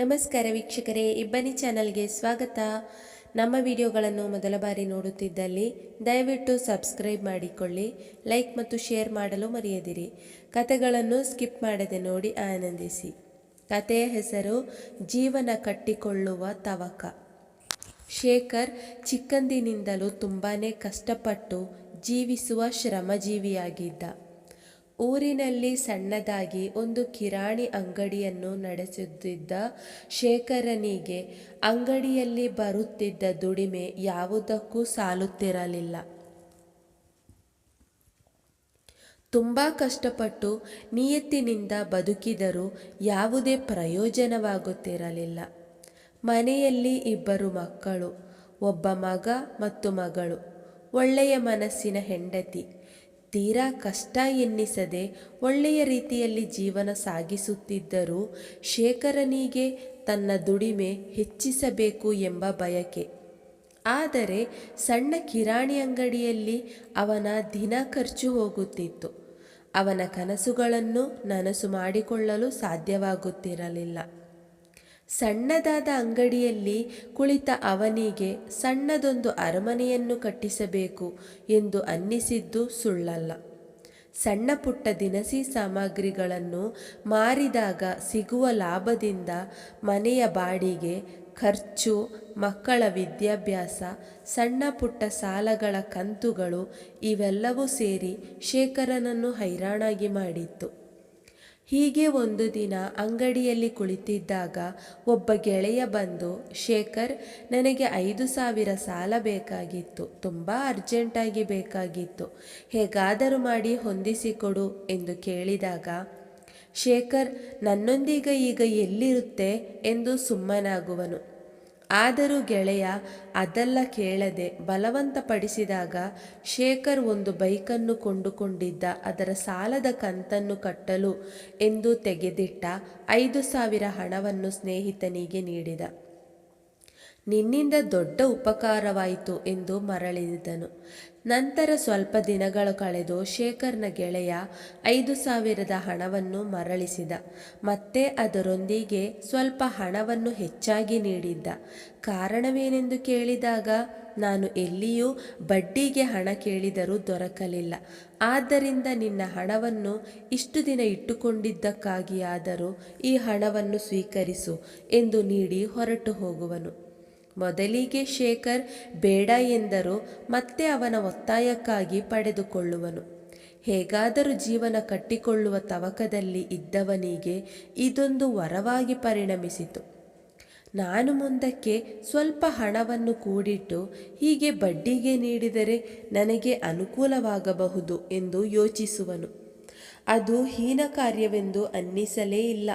ನಮಸ್ಕಾರ ವೀಕ್ಷಕರೇ, ಇಬ್ಬನಿ ಚಾನಲ್ಗೆ ಸ್ವಾಗತ. ನಮ್ಮ ವಿಡಿಯೋಗಳನ್ನು ಮೊದಲ ಬಾರಿ ನೋಡುತ್ತಿದ್ದಲ್ಲಿ ದಯವಿಟ್ಟು ಸಬ್ಸ್ಕ್ರೈಬ್ ಮಾಡಿಕೊಳ್ಳಿ, ಲೈಕ್ ಮತ್ತು ಶೇರ್ ಮಾಡಲು ಮರೆಯದಿರಿ. ಕತೆಗಳನ್ನು ಸ್ಕಿಪ್ ಮಾಡದೆ ನೋಡಿ ಆನಂದಿಸಿ. ಕತೆಯ ಹೆಸರು ಜೀವನ ಕಟ್ಟಿಕೊಳ್ಳುವ ತವಕ. ಶೇಖರ್ ಚಿಕ್ಕಂದಿನಿಂದಲೂ ತುಂಬಾ ಕಷ್ಟಪಟ್ಟು ಜೀವಿಸುವ ಶ್ರಮಜೀವಿಯಾಗಿದ್ದ. ಊರಿನಲ್ಲಿ ಸಣ್ಣದಾಗಿ ಒಂದು ಕಿರಾಣಿ ಅಂಗಡಿಯನ್ನು ನಡೆಸುತ್ತಿದ್ದ ಶೇಖರನಿಗೆ ಅಂಗಡಿಯಲ್ಲಿ ಬರುತ್ತಿದ್ದ ದುಡಿಮೆ ಯಾವುದಕ್ಕೂ ಸಾಲುತ್ತಿರಲಿಲ್ಲ. ತುಂಬ ಕಷ್ಟಪಟ್ಟು ನಿಯತ್ತಿನಿಂದ ಬದುಕಿದರೂ ಯಾವುದೇ ಪ್ರಯೋಜನವಾಗುತ್ತಿರಲಿಲ್ಲ. ಮನೆಯಲ್ಲಿ ಇಬ್ಬರು ಮಕ್ಕಳು, ಒಬ್ಬ ಮಗ ಮತ್ತು ಮಗಳು, ಒಳ್ಳೆಯ ಮನಸ್ಸಿನ ಹೆಂಡತಿ. ತೀರಾ ಕಷ್ಟ ಎನ್ನಿಸದೆ ಒಳ್ಳೆಯ ರೀತಿಯಲ್ಲಿ ಜೀವನ ಸಾಗಿಸುತ್ತಿದ್ದರೂ ಶೇಖರನಿಗೆ ತನ್ನ ದುಡಿಮೆ ಹೆಚ್ಚಿಸಬೇಕು ಎಂಬ ಬಯಕೆ. ಆದರೆ ಸಣ್ಣ ಕಿರಾಣಿ ಅಂಗಡಿಯಲ್ಲಿ ಅವನ ದಿನ ಖರ್ಚು ಹೋಗುತ್ತಿತ್ತು. ಅವನ ಕನಸುಗಳನ್ನು ನನಸು ಮಾಡಿಕೊಳ್ಳಲು ಸಾಧ್ಯವಾಗುತ್ತಿರಲಿಲ್ಲ. ಸಣ್ಣದಾದ ಅಂಗಡಿಯಲ್ಲಿ ಕುಳಿತ ಅವನಿಗೆ ಸಣ್ಣದೊಂದು ಅರಮನೆಯನ್ನು ಕಟ್ಟಿಸಬೇಕು ಎಂದು ಅನ್ನಿಸಿದ್ದು ಸುಳ್ಳಲ್ಲ. ಸಣ್ಣ ಪುಟ್ಟ ದಿನಸಿ ಸಾಮಗ್ರಿಗಳನ್ನು ಮಾರಿದಾಗ ಸಿಗುವ ಲಾಭದಿಂದ ಮನೆಯ ಬಾಡಿಗೆ, ಖರ್ಚು, ಮಕ್ಕಳ ವಿದ್ಯಾಭ್ಯಾಸ, ಸಣ್ಣ ಪುಟ್ಟ ಸಾಲಗಳ ಕಂತುಗಳು ಇವೆಲ್ಲವೂ ಸೇರಿ ಶೇಖರನನ್ನು ಹೈರಾಣಾಗಿ ಮಾಡಿತ್ತು. ಹೀಗೆ ಒಂದು ದಿನ ಅಂಗಡಿಯಲ್ಲಿ ಕುಳಿತಿದ್ದಾಗ ಒಬ್ಬ ಗೆಳೆಯ ಬಂದು, ಶೇಖರ್, ನನಗೆ ಐದು ಸಾವಿರ ಸಾಲ ಬೇಕಾಗಿತ್ತು, ತುಂಬ ಅರ್ಜೆಂಟಾಗಿ ಬೇಕಾಗಿತ್ತು, ಹೇಗಾದರೂ ಮಾಡಿ ಹೊಂದಿಸಿಕೊಡು ಎಂದು ಕೇಳಿದಾಗ, ಶೇಖರ್, ನನ್ನೊಂದಿಗ ಈಗ ಎಲ್ಲಿರುತ್ತೆ? ಎಂದು ಸುಮ್ಮನಾಗುವನು. ಆದರೂ ಗೆಳೆಯ, ಅದೆಲ್ಲ ಕೇಳದೆ ಬಲವಂತಪಡಿಸಿದಾಗ ಶೇಖರ್ ಒಂದು ಬೈಕನ್ನು ಕೊಂಡುಕೊಂಡಿದ್ದ ಅದರ ಸಾಲದ ಕಂತನ್ನು ಕಟ್ಟಲು ಎಂದು ತೆಗೆದಿಟ್ಟ ಐದು ಸಾವಿರ ಹಣವನ್ನು ಸ್ನೇಹಿತನಿಗೆ ನೀಡಿದ. ನಿನ್ನಿಂದ ದೊಡ್ಡ ಉಪಕಾರವಾಯಿತು ಎಂದು ಮರಳಿದನು. ನಂತರ ಸ್ವಲ್ಪ ದಿನಗಳು ಕಳೆದು ಶೇಖರ್ನ ಗೆಳೆಯ ಐದು ಸಾವಿರದ ಹಣವನ್ನು ಮರಳಿಸಿದ. ಮತ್ತೆ ಅದರೊಂದಿಗೆ ಸ್ವಲ್ಪ ಹಣವನ್ನು ಹೆಚ್ಚಾಗಿ ನೀಡಿದ್ದ. ಕಾರಣವೇನೆಂದು ಕೇಳಿದಾಗ, ನಾನು ಎಲ್ಲಿಯೂ ಬಡ್ಡಿಗೆ ಹಣ ಕೇಳಿದರೂ ದೊರಕಲಿಲ್ಲ. ಆದ್ದರಿಂದ ನಿನ್ನ ಹಣವನ್ನು ಇಷ್ಟು ದಿನ ಇಟ್ಟುಕೊಂಡಿದ್ದಕ್ಕಾಗಿಯಾದರೂ ಈ ಹಣವನ್ನು ಸ್ವೀಕರಿಸು ಎಂದು ನೀಡಿ ಹೊರಟು ಹೋಗುವನು. ಮೊದಲಿಗೆ ಶೇಖರ್, ಬೇಡ ಎಂದರೂ, ಮತ್ತೆ ಅವನ ಒತ್ತಾಯಕ್ಕಾಗಿ ಪಡೆದುಕೊಳ್ಳುವನು. ಹೇಗಾದರೂ ಜೀವನ ಕಟ್ಟಿಕೊಳ್ಳುವ ತವಕದಲ್ಲಿ ಇದ್ದವನಿಗೆ ಇದೊಂದು ವರವಾಗಿ ಪರಿಣಮಿಸಿತು. ನಾನು ಮುಂದಕ್ಕೆ ಸ್ವಲ್ಪ ಹಣವನ್ನು ಕೂಡಿಟ್ಟು ಹೀಗೆ ಬಡ್ಡಿಗೆ ನೀಡಿದರೆ ನನಗೆ ಅನುಕೂಲವಾಗಬಹುದು ಎಂದು ಯೋಚಿಸುವನು. ಅದು ಹೀನ ಕಾರ್ಯವೆಂದು ಅನ್ನಿಸಲೇ ಇಲ್ಲ.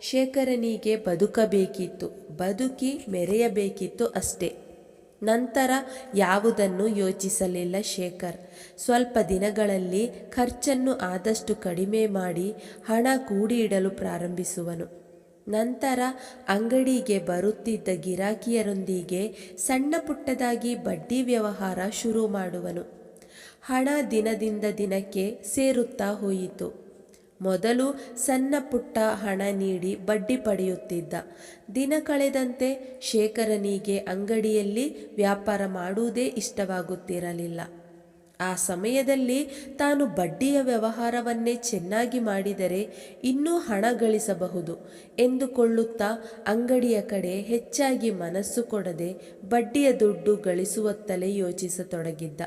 ಶೇಖರನಿಗೆ ಬದುಕಬೇಕಿತ್ತು. ಬದುಕಿ ಮೆರೆಯಬೇಕಿತ್ತು ಅಷ್ಟೇ. ನಂತರ ಯಾವುದನ್ನು ಯೋಚಿಸಲಿಲ್ಲ ಶೇಖರ್. ಸ್ವಲ್ಪ ದಿನಗಳಲ್ಲಿ ಖರ್ಚನ್ನು ಆದಷ್ಟು ಕಡಿಮೆ ಮಾಡಿ ಹಣ ಕೂಡಿ ಇಡಲು ಪ್ರಾರಂಭಿಸುವನು. ನಂತರ ಅಂಗಡಿಗೆ ಬರುತ್ತಿದ್ದ ಗಿರಾಕಿಯರೊಂದಿಗೆ ಸಣ್ಣ ಪುಟ್ಟದಾಗಿ ಬಡ್ಡಿ ವ್ಯವಹಾರ ಶುರು ಮಾಡುವನು. ಹಣ ದಿನದಿಂದ ದಿನಕ್ಕೆ ಸೇರುತ್ತಾ ಹೋಯಿತು. ಮೊದಲು ಸಣ್ಣ ಪುಟ್ಟ ಹಣ ನೀಡಿ ಬಡ್ಡಿ ಪಡೆಯುತ್ತಿದ್ದ. ದಿನ ಕಳೆದಂತೆ ಶೇಖರನಿಗೆ ಅಂಗಡಿಯಲ್ಲಿ ವ್ಯಾಪಾರ ಮಾಡುವುದೇ ಇಷ್ಟವಾಗುತ್ತಿರಲಿಲ್ಲ. ಆ ಸಮಯದಲ್ಲಿ ತಾನು ಬಡ್ಡಿಯ ವ್ಯವಹಾರವನ್ನೇ ಚೆನ್ನಾಗಿ ಮಾಡಿದರೆ ಇನ್ನೂ ಹಣ ಗಳಿಸಬಹುದು ಎಂದುಕೊಳ್ಳುತ್ತಾ ಅಂಗಡಿಯ ಕಡೆ ಹೆಚ್ಚಾಗಿ ಮನಸ್ಸು ಕೊಡದೆ ಬಡ್ಡಿಯ ದುಡ್ಡು ಗಳಿಸುವತ್ತಲೇ ಯೋಚಿಸತೊಡಗಿದ್ದ.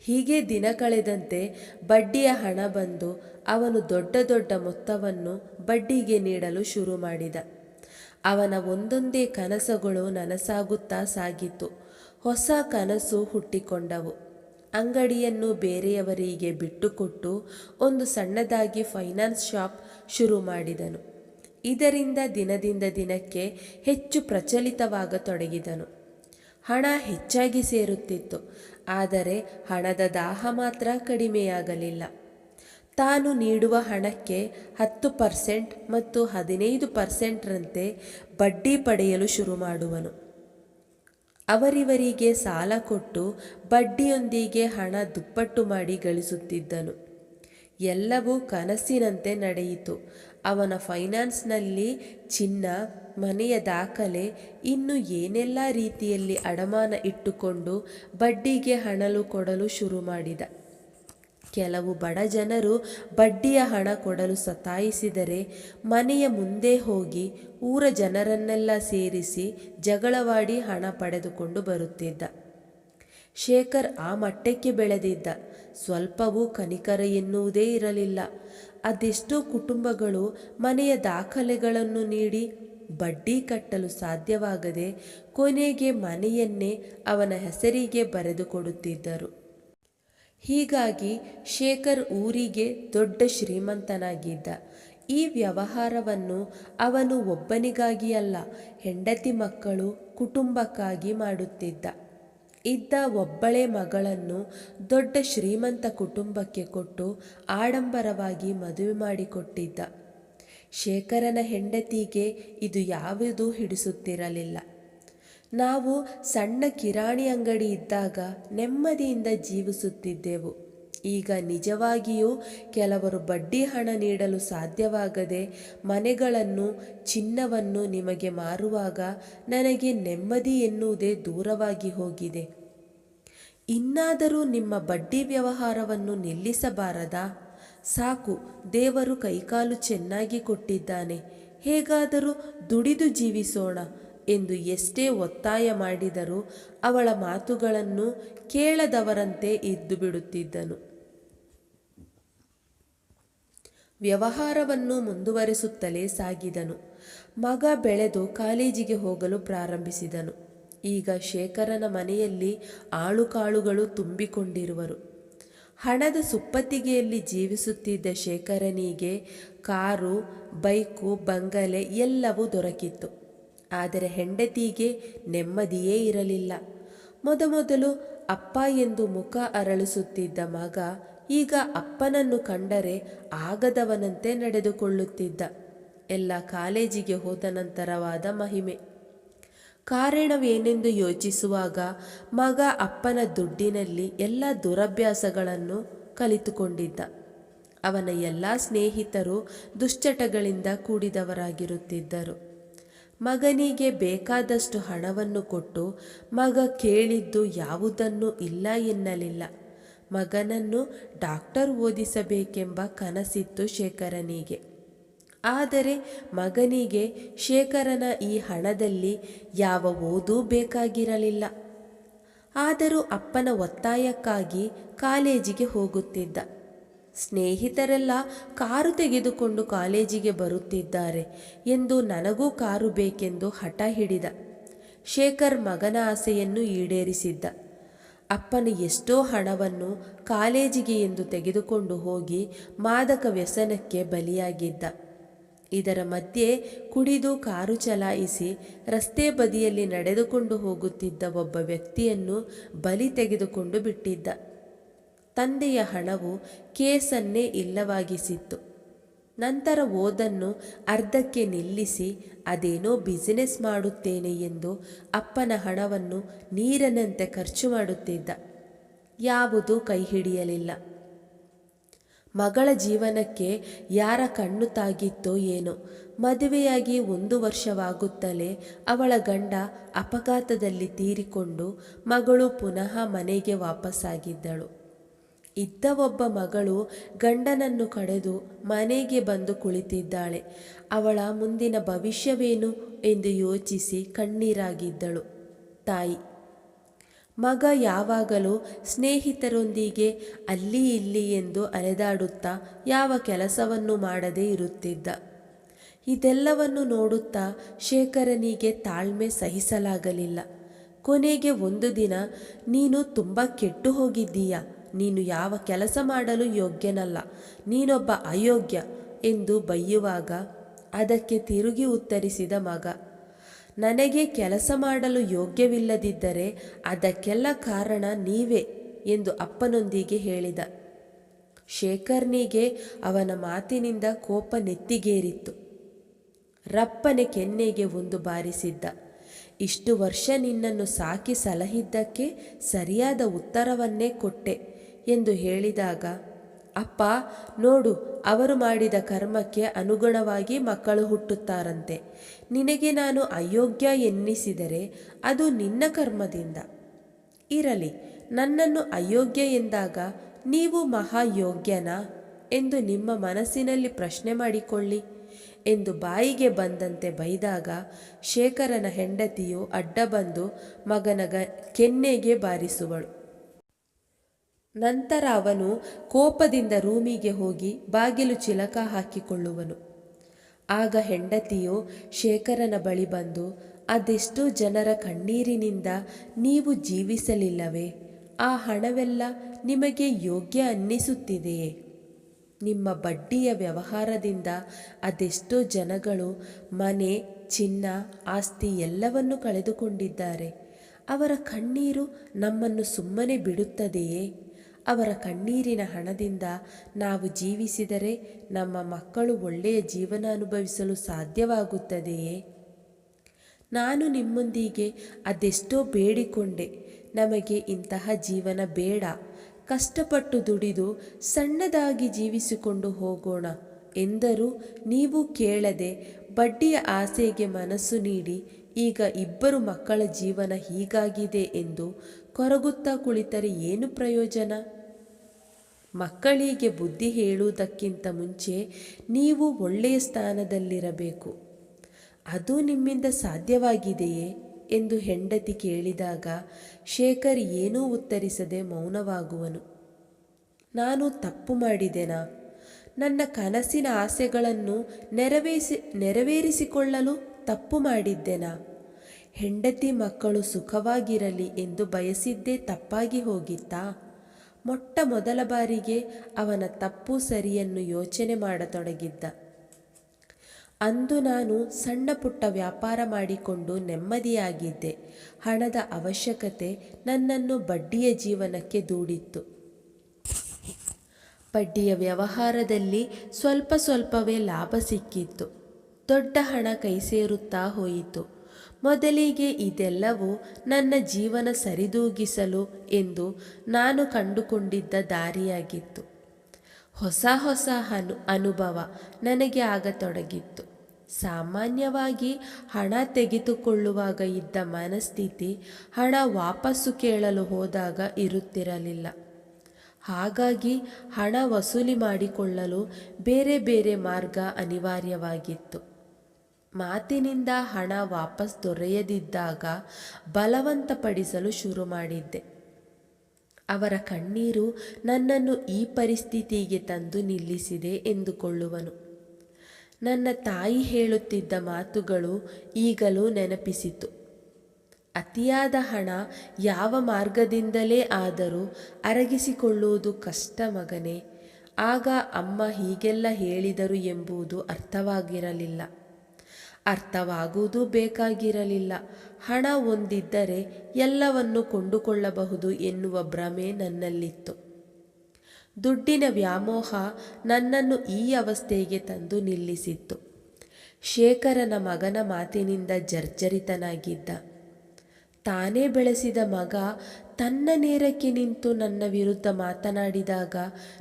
ಹೀಗೆ ದಿನ ಕಳೆದಂತೆ ಬಡ್ಡಿಯ ಹಣ ಬಂದು ಅವನು ದೊಡ್ಡ ದೊಡ್ಡ ಮೊತ್ತವನ್ನು ಬಡ್ಡಿಗೆ ನೀಡಲು ಶುರು ಮಾಡಿದ. ಅವನ ಒಂದೊಂದೇ ಕನಸುಗಳು ನನಸಾಗುತ್ತಾ ಸಾಗಿತು. ಹೊಸ ಕನಸು ಹುಟ್ಟಿಕೊಂಡವು. ಅಂಗಡಿಯನ್ನು ಬೇರೆಯವರಿಗೆ ಬಿಟ್ಟುಕೊಟ್ಟು ಒಂದು ಸಣ್ಣದಾಗಿ ಫೈನಾನ್ಸ್ ಶಾಪ್ ಶುರು ಮಾಡಿದನು. ಇದರಿಂದ ದಿನದಿಂದ ದಿನಕ್ಕೆ ಹೆಚ್ಚು ಪ್ರಚಲಿತವಾಗತೊಡಗಿದನು. ಹಣ ಹೆಚ್ಚಾಗಿ ಸೇರುತ್ತಿತ್ತು. ಆದರೆ ಹಣದ ದಾಹ ಮಾತ್ರ ಕಡಿಮೆಯಾಗಲಿಲ್ಲ. ತಾನು ನೀಡುವ ಹಣಕ್ಕೆ ಹತ್ತು ಪರ್ಸೆಂಟ್ ಮತ್ತು ಹದಿನೈದು ಪರ್ಸೆಂಟ್ರಂತೆ ಬಡ್ಡಿ ಪಡೆಯಲು ಶುರು ಮಾಡುವನು. ಅವರಿವರಿಗೆ ಸಾಲ ಕೊಟ್ಟು ಬಡ್ಡಿಯೊಂದಿಗೆ ಹಣ ದುಪ್ಪಟ್ಟು ಮಾಡಿ ಗಳಿಸುತ್ತಿದ್ದನು. ಎಲ್ಲವೂ ಕನಸಿನಂತೆ ನಡೆಯಿತು. ಅವನ ಫೈನಾನ್ಸ್ನಲ್ಲಿ ಚಿನ್ನ ಮನೆಯ ದಾಖಲೆ ಇನ್ನು ಏನೆಲ್ಲ ರೀತಿಯಲ್ಲಿ ಅಡಮಾನ ಇಟ್ಟುಕೊಂಡು ಬಡ್ಡಿಗೆ ಹಣಲು ಕೊಡಲು ಶುರು ಮಾಡಿದ. ಕೆಲವು ಬಡ ಜನರು ಬಡ್ಡಿಯ ಹಣ ಕೊಡಲು ಸತಾಯಿಸಿದರೆ ಮನೆಯ ಮುಂದೆ ಹೋಗಿ ಊರ ಜನರನ್ನೆಲ್ಲ ಸೇರಿಸಿ ಜಗಳವಾಡಿ ಹಣ ಪಡೆದುಕೊಂಡು ಬರುತ್ತಿದ್ದ. ಶೇಖರ್ ಆ ಮಟ್ಟಕ್ಕೆ ಬೆಳೆದಿದ್ದ. ಸ್ವಲ್ಪವೂ ಕನಿಕರ ಎನ್ನುವುದೇ ಇರಲಿಲ್ಲ. ಅದೆಷ್ಟೋ ಕುಟುಂಬಗಳು ಮನೆಯ ದಾಖಲೆಗಳನ್ನು ನೀಡಿ ಬಡ್ಡಿ ಕಟ್ಟಲು ಸಾಧ್ಯವಾಗದೆ ಕೊನೆಗೆ ಮನೆಯನ್ನೇ ಅವನ ಹೆಸರಿಗೆ ಬರೆದುಕೊಡುತ್ತಿದ್ದರು. ಹೀಗಾಗಿ ಶೇಖರ್ ಊರಿಗೆ ದೊಡ್ಡ ಶ್ರೀಮಂತನಾಗಿದ್ದ. ಈ ವ್ಯವಹಾರವನ್ನು ಅವನು ಒಬ್ಬನಿಗಾಗಿ ಅಲ್ಲ ಹೆಂಡತಿ ಮಕ್ಕಳು ಕುಟುಂಬಕ್ಕಾಗಿ ಮಾಡುತ್ತಿದ್ದ. ಇದ್ದ ಒಬ್ಬಳೇ ಮಗಳನ್ನು ದೊಡ್ಡ ಶ್ರೀಮಂತ ಕುಟುಂಬಕ್ಕೆ ಕೊಟ್ಟು ಆಡಂಬರವಾಗಿ ಮದುವೆ ಮಾಡಿಕೊಟ್ಟಿದ್ದ. ಶೇಖರನ ಹೆಂಡತಿಗೆ ಇದು ಯಾವುದೂ ಹಿಡಿಸುತ್ತಿರಲಿಲ್ಲ. ನಾವು ಸಣ್ಣ ಕಿರಾಣಿ ಅಂಗಡಿ ಇದ್ದಾಗ ನೆಮ್ಮದಿಯಿಂದ ಜೀವಿಸುತ್ತಿದ್ದೆವು. ಈಗ ನಿಜವಾಗಿಯೂ ಕೆಲವರು ಬಡ್ಡಿ ಹಣ ನೀಡಲು ಸಾಧ್ಯವಾಗದೆ ಮನೆಗಳನ್ನು, ಚಿನ್ನವನ್ನು ನಿಮಗೆ ಮಾರುವಾಗ ನನಗೆ ನೆಮ್ಮದಿ ಎನ್ನುವುದೇ ದೂರವಾಗಿ ಹೋಗಿದೆ. ಇನ್ನಾದರೂ ನಿಮ್ಮ ಬಡ್ಡಿ ವ್ಯವಹಾರವನ್ನು ನಿಲ್ಲಿಸಬಾರದಾ? ಸಾಕು, ದೇವರು ಕೈಕಾಲು ಚೆನ್ನಾಗಿ ಕೊಟ್ಟಿದ್ದಾನೆ, ಹೇಗಾದರೂ ದುಡಿದು ಜೀವಿಸೋಣ ಎಂದು ಎಷ್ಟೇ ಒತ್ತಾಯ ಮಾಡಿದರೂ ಅವಳ ಮಾತುಗಳನ್ನು ಕೇಳದವರಂತೆ ಇದ್ದು ಬಿಡುತ್ತಿದ್ದನು ವ್ಯವಹಾರವನ್ನು ಮುಂದುವರಿಸುತ್ತಲೇ ಸಾಗಿದನು. ಮಗ ಬೆಳೆದು ಕಾಲೇಜಿಗೆ ಹೋಗಲು ಪ್ರಾರಂಭಿಸಿದನು. ಈಗ ಶೇಖರನ ಮನೆಯಲ್ಲಿ ಆಳುಕಾಳುಗಳು ತುಂಬಿಕೊಂಡಿರುವರು. ಹಣದ ಸುಪ್ಪತ್ತಿಗೆಯಲ್ಲಿ ಜೀವಿಸುತ್ತಿದ್ದ ಶೇಖರನಿಗೆ ಕಾರು, ಬೈಕು, ಬಂಗಲೆ ಎಲ್ಲವೂ ದೊರಕಿತ್ತು. ಆದರೆ ಹೆಂಡತಿಗೆ ನೆಮ್ಮದಿಯೇ ಇರಲಿಲ್ಲ. ಮೊದಮೊದಲು ಅಪ್ಪ ಎಂದು ಮುಖ ಅರಳಿಸುತ್ತಿದ್ದ ಮಗ ಈಗ ಅಪ್ಪನನ್ನು ಕಂಡರೆ ಆಗದವನಂತೆ ನಡೆದುಕೊಳ್ಳುತ್ತಿದ್ದ. ಎಲ್ಲ ಕಾಲೇಜಿಗೆ ಹೋದ ನಂತರವಾದ ಮಹಿಮೆ. ಕಾರಣವೇನೆಂದು ಯೋಚಿಸುವಾಗ ಮಗ ಅಪ್ಪನ ದುಡ್ಡಿನಲ್ಲಿ ಎಲ್ಲ ದುರಭ್ಯಾಸಗಳನ್ನು ಕಲಿತುಕೊಂಡಿದ್ದ. ಅವನ ಎಲ್ಲ ಸ್ನೇಹಿತರು ದುಶ್ಚಟಗಳಿಂದ ಕೂಡಿದವರಾಗಿರುತ್ತಿದ್ದರು. ಮಗನಿಗೆ ಬೇಕಾದಷ್ಟು ಹಣವನ್ನು ಕೊಟ್ಟು ಮಗ ಕೇಳಿದ್ದು ಯಾವುದನ್ನು ಇಲ್ಲ ಎನ್ನಲಿಲ್ಲ. ಮಗನನ್ನು ಡಾಕ್ಟರ್ ಓದಿಸಬೇಕೆಂಬ ಕನಸಿತ್ತು ಶೇಖರನಿಗೆ. ಆದರೆ ಮಗನಿಗೆ ಶೇಖರನ ಈ ಹಣದಲ್ಲಿ ಯಾವ ಓದೂ ಬೇಕಾಗಿರಲಿಲ್ಲ. ಆದರೂ ಅಪ್ಪನ ಒತ್ತಾಯಕ್ಕಾಗಿ ಕಾಲೇಜಿಗೆ ಹೋಗುತ್ತಿದ್ದ. ಸ್ನೇಹಿತರೆಲ್ಲ ಕಾರು ತೆಗೆದುಕೊಂಡು ಕಾಲೇಜಿಗೆ ಬರುತ್ತಿದ್ದಾರೆ ಎಂದು ನನಗೂ ಕಾರು ಬೇಕೆಂದು ಹಠ ಹಿಡಿದ. ಶೇಖರ್ ಮಗನ ಆಸೆಯನ್ನು ಈಡೇರಿಸಿದ್ದ. ಅಪ್ಪನ ಎಷ್ಟೋ ಹಣವನ್ನು ಕಾಲೇಜಿಗೆ ಎಂದು ತೆಗೆದುಕೊಂಡು ಹೋಗಿ ಮಾದಕ ವ್ಯಸನಕ್ಕೆ ಬಲಿಯಾಗಿದ್ದ. ಇದರ ಮಧ್ಯೆ ಕುಡಿದು ಕಾರು ಚಲಾಯಿಸಿ ರಸ್ತೆ ಬದಿಯಲ್ಲಿ ನಡೆದುಕೊಂಡು ಹೋಗುತ್ತಿದ್ದ ಒಬ್ಬ ವ್ಯಕ್ತಿಯನ್ನು ಬಲಿ ತೆಗೆದುಕೊಂಡು ಬಿಟ್ಟಿದ್ದ. ತಂದೆಯ ಹಣವು ಕೇಸನ್ನೇ ಇಲ್ಲವಾಗಿಸಿತ್ತು. ನಂತರ ಓದನ್ನು ಅರ್ಧಕ್ಕೆ ನಿಲ್ಲಿಸಿ ಅದೇನೋ ಬಿಸಿನೆಸ್ ಮಾಡುತ್ತೇನೆ ಎಂದು ಅಪ್ಪನ ಹಣವನ್ನು ನೀರನಂತೆ ಖರ್ಚು ಮಾಡುತ್ತಿದ್ದ. ಯಾವುದೂ ಕೈ ಹಿಡಿಯಲಿಲ್ಲ. ಮಗಳ ಜೀವನಕ್ಕೆ ಯಾರ ಕಣ್ಣು ತಾಗಿತ್ತೋ ಏನೋ. ಮದುವೆಯಾಗಿ ಒಂದು ವರ್ಷವಾಗುತ್ತಲೇ ಅವಳ ಗಂಡ ಅಪಘಾತದಲ್ಲಿ ತೀರಿಕೊಂಡು ಮಗಳು ಪುನಃ ಮನೆಗೆ ವಾಪಸ್ಸಾಗಿದ್ದಳು. ಇದ್ದ ಒಬ್ಬ ಮಗಳು ಗಂಡನನ್ನು ಕಡೆದು ಮನೆಗೆ ಬಂದು ಕುಳಿತಿದ್ದಾಳೆ. ಅವಳ ಮುಂದಿನ ಭವಿಷ್ಯವೇನು ಎಂದು ಯೋಚಿಸಿ ಕಣ್ಣೀರಾಗಿದ್ದಳು. ತಾಯಿ ಮಗ ಯಾವಾಗಲೂ ಸ್ನೇಹಿತರೊಂದಿಗೆ ಅಲ್ಲಿ ಇಲ್ಲಿ ಎಂದು ಅಲೆದಾಡುತ್ತಾ ಯಾವ ಕೆಲಸವನ್ನು ಮಾಡದೇ ಇರುತ್ತಿದ್ದ. ಇದೆಲ್ಲವನ್ನು ನೋಡುತ್ತಾ ಶೇಖರನಿಗೆ ತಾಳ್ಮೆ ಸಹಿಸಲಾಗಲಿಲ್ಲ. ಕೊನೆಗೆ ಒಂದು ದಿನ, ನೀನು ತುಂಬ ಕೆಟ್ಟು ಹೋಗಿದ್ದೀಯ? ನೀನು ಯಾವ ಕೆಲಸ ಮಾಡಲು ಯೋಗ್ಯನಲ್ಲ. ನೀನೊಬ್ಬ ಅಯೋಗ್ಯ ಎಂದು ಬೈಯುವಾಗ ಅದಕ್ಕೆ ತಿರುಗಿ ಉತ್ತರಿಸಿದ ಮಗ ನನಗೆ ಕೆಲಸ ಮಾಡಲು ಯೋಗ್ಯವಿಲ್ಲದಿದ್ದರೆ ಅದಕ್ಕೆಲ್ಲ ಕಾರಣ ನೀವೇ ಎಂದು ಅಪ್ಪನೊಂದಿಗೆ ಹೇಳಿದ. ಶೇಖರ್ನಿಗೆ ಅವನ ಮಾತಿನಿಂದ ಕೋಪ ನೆತ್ತಿಗೇರಿತ್ತು. ರಪ್ಪನೆ ಕೆನ್ನೆಗೆ ಒಂದು ಬಾರಿಸಿದ್ದ. ಇಷ್ಟು ವರ್ಷ ನಿನ್ನನ್ನು ಸಾಕಿ ಸಲಹಿದ್ದಕ್ಕೆ ಸರಿಯಾದ ಉತ್ತರವನ್ನೇ ಕೊಟ್ಟೆ ಎಂದು ಹೇಳಿದಾಗ ಅಪ್ಪ, ನೋಡು, ಅವರು ಮಾಡಿದ ಕರ್ಮಕ್ಕೆ ಅನುಗುಣವಾಗಿ ಮಕ್ಕಳು ಹುಟ್ಟುತ್ತಾರಂತೆ. ನಿನಗೆ ನಾನು ಅಯೋಗ್ಯ ಎನ್ನಿಸಿದರೆ ಅದು ನಿನ್ನ ಕರ್ಮದಿಂದ. ಇರಲಿ, ನನ್ನನ್ನು ಅಯೋಗ್ಯ ಎಂದಾಗ ನೀವು ಮಹಾಯೋಗ್ಯನಾ ಎಂದು ನಿಮ್ಮ ಮನಸ್ಸಿನಲ್ಲಿ ಪ್ರಶ್ನೆ ಮಾಡಿಕೊಳ್ಳಿ ಎಂದು ಬಾಯಿಗೆ ಬಂದಂತೆ ಬೈದಾಗ ಶೇಖರನ ಹೆಂಡತಿಯು ಅಡ್ಡ ಬಂದು ಮಗನ ಕೆನ್ನೆಗೆ ಬಾರಿಸುವಳು. ನಂತರ ಅವನು ಕೋಪದಿಂದ ರೂಮಿಗೆ ಹೋಗಿ ಬಾಗಿಲು ಚಿಲಕ ಹಾಕಿಕೊಳ್ಳುವನು. ಆಗ ಹೆಂಡತಿಯು ಶೇಖರನ ಬಳಿ ಬಂದು, ಅದೆಷ್ಟೋ ಜನರ ಕಣ್ಣೀರಿನಿಂದ ನೀವು ಜೀವಿಸಲಿಲ್ಲವೇ? ಆ ಹಣವೆಲ್ಲ ನಿಮಗೆ ಯೋಗ್ಯ ಅನ್ನಿಸುತ್ತಿದೆಯೇ? ನಿಮ್ಮ ಬಡ್ಡಿಯ ವ್ಯವಹಾರದಿಂದ ಅದೆಷ್ಟೋ ಜನಗಳು ಮನೆ, ಚಿನ್ನ, ಆಸ್ತಿ ಎಲ್ಲವನ್ನು ಕಳೆದುಕೊಂಡಿದ್ದಾರೆ. ಅವರ ಕಣ್ಣೀರು ನಮ್ಮನ್ನು ಸುಮ್ಮನೆ ಬಿಡುತ್ತದೆಯೇ? ಅವರ ಕಣ್ಣೀರಿನ ಹಣದಿಂದ ನಾವು ಜೀವಿಸಿದರೆ ನಮ್ಮ ಮಕ್ಕಳು ಒಳ್ಳೆಯ ಜೀವನ ಅನುಭವಿಸಲು ಸಾಧ್ಯವಾಗುತ್ತದೆಯೇ? ನಾನು ನಿಮ್ಮೊಂದಿಗೆ ಅದೆಷ್ಟೋ ಬೇಡಿಕೊಂಡೆ. ನಮಗೆ ಇಂತಹ ಜೀವನ ಬೇಡ. ಕಷ್ಟಪಟ್ಟು ದುಡಿದು ಸಣ್ಣದಾಗಿ ಜೀವಿಸಿಕೊಂಡು ಹೋಗೋಣ ಎಂದರೂ ನೀವು ಕೇಳದೆ ಬಡ್ಡಿಯ ಆಸೆಗೆ ಮನಸ್ಸು ನೀಡಿ ಈಗ ಇಬ್ಬರು ಮಕ್ಕಳ ಜೀವನ ಹೀಗಾಗಿದೆ ಎಂದು ಕೊರಗುತ್ತಾ ಕುಳಿತರೆ ಏನು ಪ್ರಯೋಜನ? ಮಕ್ಕಳಿಗೆ ಬುದ್ಧಿ ಹೇಳುವುದಕ್ಕಿಂತ ಮುಂಚೆ ನೀವು ಒಳ್ಳೆಯ ಸ್ಥಾನದಲ್ಲಿರಬೇಕು. ಅದು ನಿಮ್ಮಿಂದ ಸಾಧ್ಯವಾಗಿದೆಯೇ? ಎಂದು ಹೆಂಡತಿ ಕೇಳಿದಾಗ ಶೇಖರ್ ಏನೂ ಉತ್ತರಿಸದೆ ಮೌನವಾಗುವನು. ನಾನು ತಪ್ಪು ಮಾಡಿದೆನಾ? ನನ್ನ ಕನಸಿನ ಆಸೆಗಳನ್ನು ನೆರವೇರಿಸಿ, ನೆರವೇರಿಸಿಕೊಳ್ಳಲು ತಪ್ಪು ಮಾಡಿದ್ದೆನಾ? ಹೆಂಡತಿ ಮಕ್ಕಳು ಸುಖವಾಗಿರಲಿ ಎಂದು ಬಯಸಿದ್ದೇ ತಪ್ಪಾಗಿ ಹೋಗಿತ್ತಾ? ಮೊಟ್ಟ ಮೊದಲ ಬಾರಿಗೆ ಅವನ ತಪ್ಪು ಸರಿಯನ್ನು ಯೋಚನೆ ಮಾಡತೊಡಗಿದ್ದ. ಅಂದು ನಾನು ಸಣ್ಣ ಪುಟ್ಟ ವ್ಯಾಪಾರ ಮಾಡಿಕೊಂಡು ನೆಮ್ಮದಿಯಾಗಿದ್ದೆ. ಹಣದ ಅವಶ್ಯಕತೆ ನನ್ನನ್ನು ಬಡ್ಡಿಯ ಜೀವನಕ್ಕೆ ದೂಡಿತ್ತು. ಬಡ್ಡಿಯ ವ್ಯವಹಾರದಲ್ಲಿ ಸ್ವಲ್ಪ ಸ್ವಲ್ಪವೇ ಲಾಭ ಸಿಕ್ಕಿತ್ತು. ದೊಡ್ಡ ಹಣ ಕೈ ಸೇರುತ್ತಾ ಹೋಯಿತು. ಮೊದಲಿಗೆ ಇದೆಲ್ಲವೂ ನನ್ನ ಜೀವನ ಸರಿದೂಗಿಸಲು ಎಂದು ನಾನು ಕಂಡುಕೊಂಡಿದ್ದ ದಾರಿಯಾಗಿತ್ತು. ಹೊಸ ಹೊಸ ಅನು, ಅನುಭವ ನನಗೆ ಆಗತೊಡಗಿತ್ತು ಸಾಮಾನ್ಯವಾಗಿ ಹಣ ತೆಗೆದುಕೊಳ್ಳುವಾಗ ಇದ್ದ ಮನಸ್ಥಿತಿ ಹಣ ವಾಪಸ್ಸು ಕೇಳಲು ಹೋದಾಗ ಇರುತ್ತಿರಲಿಲ್ಲ. ಹಾಗಾಗಿ ಹಣ ವಸೂಲಿ ಮಾಡಿಕೊಳ್ಳಲು ಬೇರೆ ಬೇರೆ ಮಾರ್ಗ ಅನಿವಾರ್ಯವಾಗಿತ್ತು. ಮಾತಿನಿಂದ ಹಣ ವಾಪಸ್ ದೊರೆಯದಿದ್ದಾಗ ಬಲವಂತಪಡಿಸಲು ಶುರು ಮಾಡಿದ್ದೆ. ಅವರ ಕಣ್ಣೀರು ನನ್ನನ್ನು ಈ ಪರಿಸ್ಥಿತಿಗೆ ತಂದು ನಿಲ್ಲಿಸಿದೆ ಎಂದುಕೊಳ್ಳುವನು. ನನ್ನ ತಾಯಿ ಹೇಳುತ್ತಿದ್ದ ಮಾತುಗಳು ಈಗಲೂ ನೆನಪಿಸಿತು. ಅತಿಯಾದ ಹಣ ಯಾವ ಮಾರ್ಗದಿಂದಲೇ ಆದರೂ ಅರಗಿಸಿಕೊಳ್ಳುವುದು ಕಷ್ಟ ಮಗನೇ. ಆಗ ಅಮ್ಮ ಹೀಗೆಲ್ಲ ಹೇಳಿದರು ಎಂಬುದು ಅರ್ಥವಾಗಿರಲಿಲ್ಲ. ಅರ್ಥವಾಗುವುದೂ ಬೇಕಾಗಿರಲಿಲ್ಲ. ಹಣ ಒಂದಿದ್ದರೆ ಎಲ್ಲವನ್ನು ಕೊಂಡುಕೊಳ್ಳಬಹುದು ಎನ್ನುವ ಭ್ರಮೆ ನನ್ನಲ್ಲಿತ್ತು. ದುಡ್ಡಿನ ವ್ಯಾಮೋಹ ನನ್ನನ್ನು ಈ ಅವಸ್ಥೆಗೆ ತಂದು ನಿಲ್ಲಿಸಿತ್ತು. ಶೇಖರನ ಮಗನ ಮಾತಿನಿಂದ ಜರ್ಜರಿತನಾಗಿದ್ದ. ತಾನೇ ಬೆಳೆಸಿದ ಮಗ ತನ್ನ ನೇರಕ್ಕೆ ನಿಂತು ನನ್ನ ವಿರುದ್ಧ ಮಾತನಾಡಿದಾಗ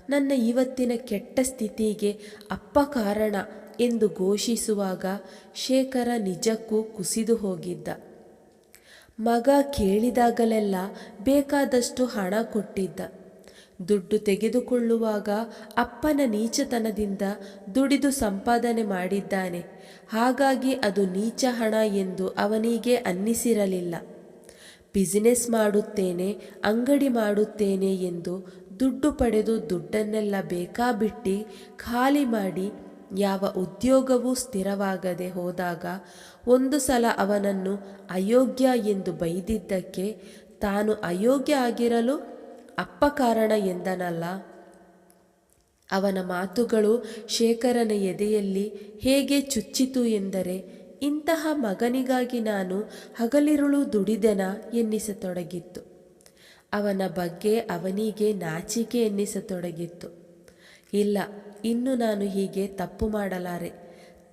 ನನ್ನ ಇವತ್ತಿನ ಕೆಟ್ಟ ಸ್ಥಿತಿಗೆ ಅಪ್ಪ ಕಾರಣ ಎಂದು ಘೋಷಿಸುವಾಗ ಶೇಖರ ನಿಜಕ್ಕೂ ಕುಸಿದು ಹೋಗಿದ್ದ. ಮಗ ಕೇಳಿದಾಗಲೆಲ್ಲ ಬೇಕಾದಷ್ಟು ಹಣ ಕೊಟ್ಟಿದ್ದ. ದುಡ್ಡು ತೆಗೆದುಕೊಳ್ಳುವಾಗ ಅಪ್ಪನ ನೀಚತನದಿಂದ ದುಡಿದು ಸಂಪಾದನೆ ಮಾಡಿದ್ದಾನೆ. ಹಾಗಾಗಿ ಅದು ನೀಚ ಹಣ ಎಂದು ಅವನಿಗೆ ಅನ್ನಿಸಿರಲಿಲ್ಲ. ಬಿಸಿನೆಸ್ ಮಾಡುತ್ತೇನೆ, ಅಂಗಡಿ ಮಾಡುತ್ತೇನೆ ಎಂದು ದುಡ್ಡು ಪಡೆದು ದುಡ್ಡನ್ನೆಲ್ಲ ಬೇಕಾಬಿಟ್ಟಿ ಖಾಲಿ ಮಾಡಿ ಯಾವ ಉದ್ಯೋಗವೂ ಸ್ಥಿರವಾಗದೆ ಹೋದಾಗ ಒಂದು ಸಲ ಅವನನ್ನು ಅಯೋಗ್ಯ ಎಂದು ಬೈದಿದ್ದಕ್ಕೆ ತಾನು ಅಯೋಗ್ಯ ಆಗಿರಲು ಅಪ್ಪ ಕಾರಣ ಎಂದನಲ್ಲ. ಅವನ ಮಾತುಗಳು ಶೇಖರನ ಎದೆಯಲ್ಲಿ ಹೇಗೆ ಚುಚ್ಚಿತು ಎಂದರೆ, ಇಂತಹ ಮಗನಿಗಾಗಿ ನಾನು ಹಗಲಿರುಳು ದುಡಿದೆನ ಎನ್ನಿಸತೊಡಗಿತ್ತು. ಅವನ ಬಗ್ಗೆ ಅವನಿಗೆ ನಾಚಿಕೆ ಎನ್ನಿಸತೊಡಗಿತ್ತು. ಇಲ್ಲ ಇನ್ನು ನಾನು ಹೀಗೆ ತಪ್ಪು ಮಾಡಲಾರೆ.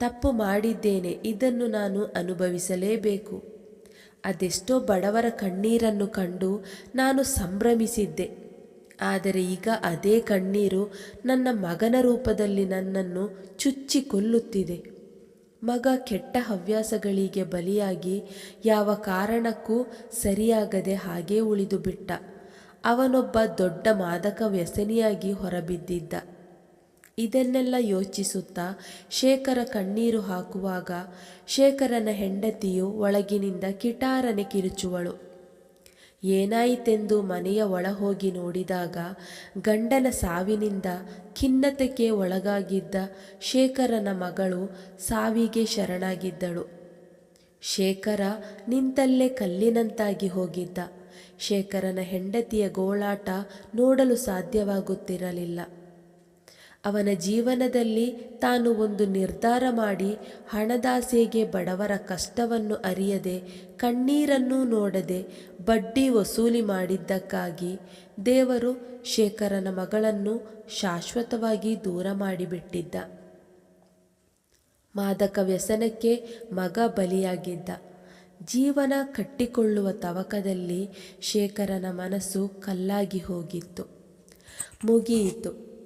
ತಪ್ಪು ಮಾಡಿದ್ದೇನೆ, ಇದನ್ನು ನಾನು ಅನುಭವಿಸಲೇಬೇಕು. ಅದೆಷ್ಟೋ ಬಡವರ ಕಣ್ಣೀರನ್ನು ಕಂಡು ನಾನು ಸಂಭ್ರಮಿಸಿದ್ದೆ. ಆದರೆ ಈಗ ಅದೇ ಕಣ್ಣೀರು ನನ್ನ ಮಗನ ರೂಪದಲ್ಲಿ ನನ್ನನ್ನು ಚುಚ್ಚಿ ಕೊಲ್ಲುತ್ತಿದೆ ಮಗ ಕೆಟ್ಟ ಹವ್ಯಾಸಗಳಿಗೆ ಬಲಿಯಾಗಿ ಯಾವ ಕಾರಣಕ್ಕೂ ಸರಿಯಾಗದೆ ಹಾಗೇ ಉಳಿದು ಬಿಟ್ಟ ಅವನೊಬ್ಬ ದೊಡ್ಡ ಮಾದಕ ವ್ಯಸನಿಯಾಗಿ ಹೊರಬಿದ್ದಿದ್ದ. ಇದನ್ನೆಲ್ಲ ಯೋಚಿಸುತ್ತಾ ಶೇಖರ ಕಣ್ಣೀರು ಹಾಕುವಾಗ ಶೇಖರನ ಹೆಂಡತಿಯು ಒಳಗಿನಿಂದ ಕಿಟಾರನೆ ಕಿರುಚುವಳು. ಏನಾಯಿತೆಂದು ಮನೆಯ ಒಳ ಹೋಗಿ ನೋಡಿದಾಗ ಗಂಡನ ಸಾವಿನಿಂದ ಖಿನ್ನತೆಗೆ ಒಳಗಾಗಿದ್ದ ಶೇಖರನ ಮಗಳು ಸಾವಿಗೆ ಶರಣಾಗಿದ್ದಳು. ಶೇಖರ ನಿಂತಲ್ಲೇ ಕಲ್ಲಿನಂತಾಗಿ ಹೋಗಿದ್ದ. ಶೇಖರನ ಹೆಂಡತಿಯ ಗೋಳಾಟ ನೋಡಲು ಸಾಧ್ಯವಾಗುತ್ತಿರಲಿಲ್ಲ. ಅವನ ಜೀವನದಲ್ಲಿ ತಾನು ಒಂದು ನಿರ್ಧಾರ ಮಾಡಿ ಹಣದಾಸೆಗೆ ಬಡವರ ಕಷ್ಟವನ್ನು ಅರಿಯದೆ ಕಣ್ಣೀರನ್ನೂ ನೋಡದೆ ಬಡ್ಡಿ ವಸೂಲಿ ಮಾಡಿದ್ದಕ್ಕಾಗಿ ದೇವರು ಶೇಖರನ ಮಗಳನ್ನು ಶಾಶ್ವತವಾಗಿ ದೂರ ಮಾಡಿಬಿಟ್ಟಿದ್ದ. ಮಾದಕ ವ್ಯಸನಕ್ಕೆ ಮಗ ಬಲಿಯಾಗಿದ್ದ. ಜೀವನ ಕಟ್ಟಿಕೊಳ್ಳುವ ತವಕದಲ್ಲಿ ಶೇಖರನ ಮನಸ್ಸು ಕಲ್ಲಾಗಿ ಹೋಗಿತ್ತು. ಮುಗಿಯಿತು.